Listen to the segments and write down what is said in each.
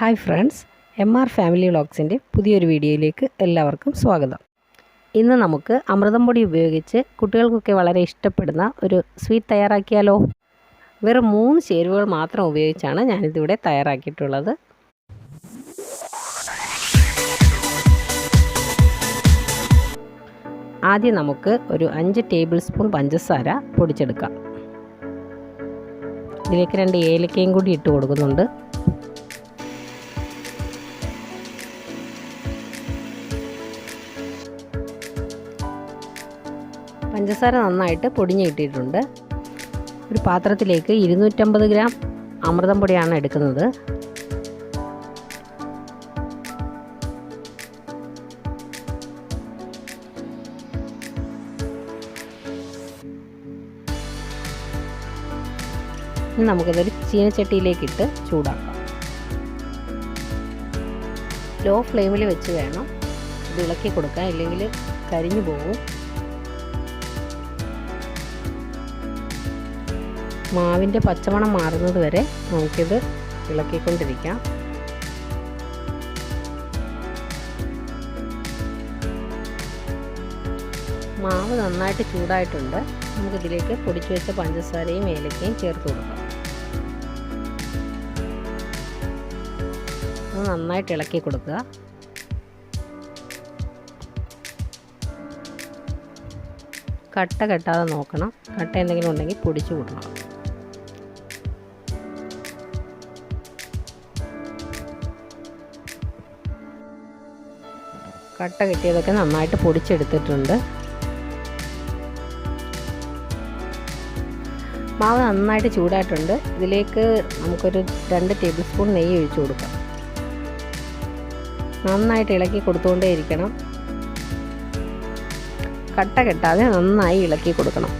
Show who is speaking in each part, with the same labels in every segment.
Speaker 1: hi friends M R family വ്ളോഗ്സിൻ്റെ പുതിയൊരു വീഡിയോയിലേക്ക് എല്ലാവർക്കും സ്വാഗതം ഇന്ന് നമുക്ക് അമൃതം പൊടി ഉപയോഗിച്ച് കുട്ടികൾക്കൊക്കെ വളരെ ഇഷ്ടപ്പെടുന്ന ഒരു സ്വീറ്റ് തയ്യാറാക്കിയാലോ വെറും മൂന്ന് ചേരുവകൾ മാത്രം ഉപയോഗിച്ചാണ് ഞാനിതിവിടെ തയ്യാറാക്കിയിട്ടുള്ളത് ആദ്യം നമുക്ക് ഒരു അഞ്ച് ടേബിൾ സ്പൂൺ പഞ്ചസാര പൊടിച്ചെടുക്കാം ഇതിലേക്ക് രണ്ട് ഏലക്കയും കൂടി ഇട്ട് കൊടുക്കുന്നുണ്ട് പഞ്ചസാര നന്നായിട്ട് പൊടിഞ്ഞു കിട്ടിയിട്ടുണ്ട് ഒരു പാത്രത്തിലേക്ക് ഇരുന്നൂറ്റമ്പത് ഗ്രാം അമൃതം പൊടിയാണ് എടുക്കുന്നത് നമുക്കതൊരു ചീനച്ചട്ടിയിലേക്കിട്ട് ചൂടാക്കാം ലോ ഫ്ലെയിമിൽ വെച്ച് വേണം ഇത് ഇളക്കി കൊടുക്കാൻ ഇല്ലെങ്കിൽ കരിഞ്ഞു പോകും മാവിൻ്റെ പച്ചമണം മാറുന്നത് വരെ നമുക്കിത് ഇളക്കിക്കൊണ്ടിരിക്കാം മാവ് നന്നായിട്ട് ചൂടായിട്ടുണ്ട് നമുക്കിതിലേക്ക് പൊടിച്ചു വെച്ച പഞ്ചസാരയും ഏലക്കയും ചേർത്ത് കൊടുക്കാം അത് നന്നായിട്ട് ഇളക്കി കൊടുക്കുക കട്ട കെട്ടാതെ നോക്കണം കട്ട എന്തെങ്കിലും ഉണ്ടെങ്കിൽ പൊടിച്ചു കൊടുക്കണം കട്ട കിട്ടിയതൊക്കെ നന്നായിട്ട് പൊടിച്ചെടുത്തിട്ടുണ്ട് മാവ് നന്നായിട്ട് ചൂടായിട്ടുണ്ട് ഇതിലേക്ക് നമുക്കൊരു രണ്ട് ടേബിൾ സ്പൂൺ നെയ്യ് ഒഴിച്ചു കൊടുക്കാം നന്നായിട്ട് ഇളക്കി കൊടുത്തുകൊണ്ടേയിരിക്കണം കട്ട കെട്ടാതെ നന്നായി ഇളക്കി കൊടുക്കണം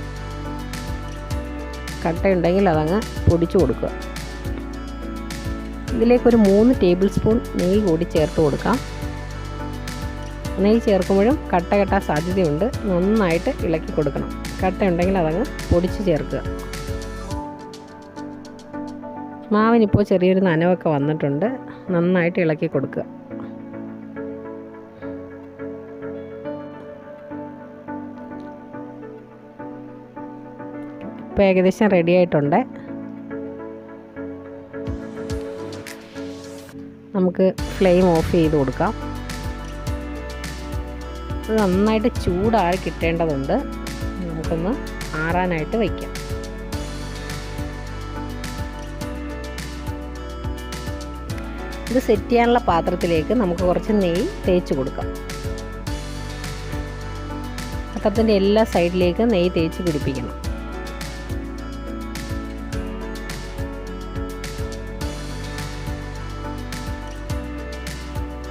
Speaker 1: കട്ടയുണ്ടെങ്കിൽ അതങ്ങ് പൊടിച്ചു കൊടുക്കുക ഇതിലേക്കൊരു മൂന്ന് ടേബിൾ സ്പൂൺ നെയ്യ് കൂടി ചേർത്ത് കൊടുക്കാം നെയ്യ് ചേർക്കുമ്പോഴും കട്ട കെട്ടാൻ സാധ്യതയുണ്ട് നന്നായിട്ട് ഇളക്കി കൊടുക്കണം കട്ട ഉണ്ടെങ്കിൽ അതങ്ങ് പൊടിച്ച് ചേർക്കുക മാവിനിപ്പോൾ ചെറിയൊരു നനവൊക്കെ വന്നിട്ടുണ്ട് നന്നായിട്ട് ഇളക്കി കൊടുക്കുക ഇപ്പോൾ ഏകദേശം റെഡി ആയിട്ടുണ്ട് നമുക്ക് ഫ്ലെയിം ഓഫ് ചെയ്ത് കൊടുക്കാം അത് നന്നായിട്ട് ചൂടായി കിട്ടേണ്ടതുണ്ട് നമുക്കൊന്ന് ആറാനായിട്ട് വയ്ക്കാം ഇത് സെറ്റ് ചെയ്യാനുള്ള പാത്രത്തിലേക്ക് നമുക്ക് കുറച്ച് നെയ്യ് തേച്ച് കൊടുക്കാം പത്രത്തിൻ്റെ എല്ലാ സൈഡിലേക്കും നെയ്യ് തേച്ച് പിടിപ്പിക്കണം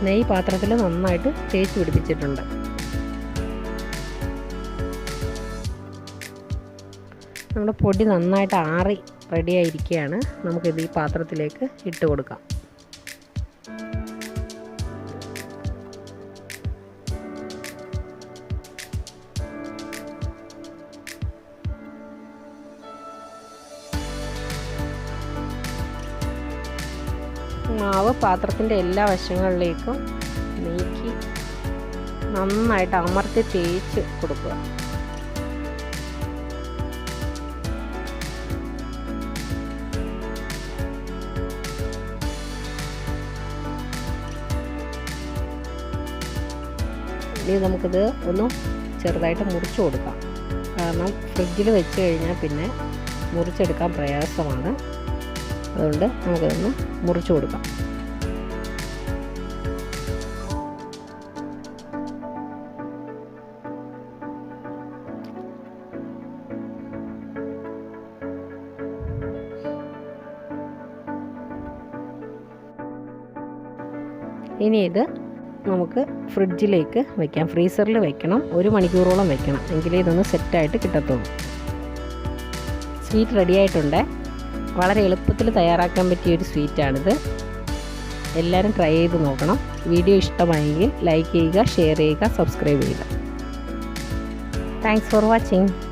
Speaker 1: നെയ്യ് പാത്രത്തിൽ നന്നായിട്ട് തേച്ച് പിടിപ്പിച്ചിട്ടുണ്ട് നമ്മുടെ പൊടി നന്നായിട്ട് ആറി റെഡിയായിരിക്കുകയാണ് നമുക്കിത് ഈ പാത്രത്തിലേക്ക് ഇട്ട് കൊടുക്കാം മാവ് പാത്രത്തിൻ്റെ എല്ലാ വശങ്ങളിലേക്കും നീക്കി നന്നായിട്ട് അമർത്തി തേച്ച് കൊടുക്കുക ഇനി നമുക്കിത് ഒന്ന് ചെറുതായിട്ട് മുറിച്ചു കൊടുക്കാം കാരണം ഫ്രിഡ്ജിൽ വെച്ച് കഴിഞ്ഞാൽ പിന്നെ മുറിച്ചെടുക്കാൻ പ്രയാസമാണ് അതുകൊണ്ട് നമുക്കിതൊന്ന് മുറിച്ചു കൊടുക്കാം ഇനി ഇത് നമുക്ക് ഫ്രിഡ്ജിലേക്ക് വെക്കാം ഫ്രീസറിൽ വെക്കണം ഒരു മണിക്കൂറോളം വെക്കണം എങ്കിലേ ഇതൊന്ന് സെറ്റായിട്ട് കിട്ടത്തുള്ളൂ സ്വീറ്റ് ആയിട്ടുണ്ട് വളരെ എളുപ്പത്തിൽ തയ്യാറാക്കാൻ പറ്റിയ ഒരു സ്വീറ്റാണിത് എല്ലാവരും ട്രൈ ചെയ്ത് നോക്കണം വീഡിയോ ഇഷ്ടമായെങ്കിൽ ലൈക്ക് ചെയ്യുക ഷെയർ ചെയ്യുക സബ്സ്ക്രൈബ് ചെയ്യുക താങ്ക്സ് ഫോർ വാച്ചിങ്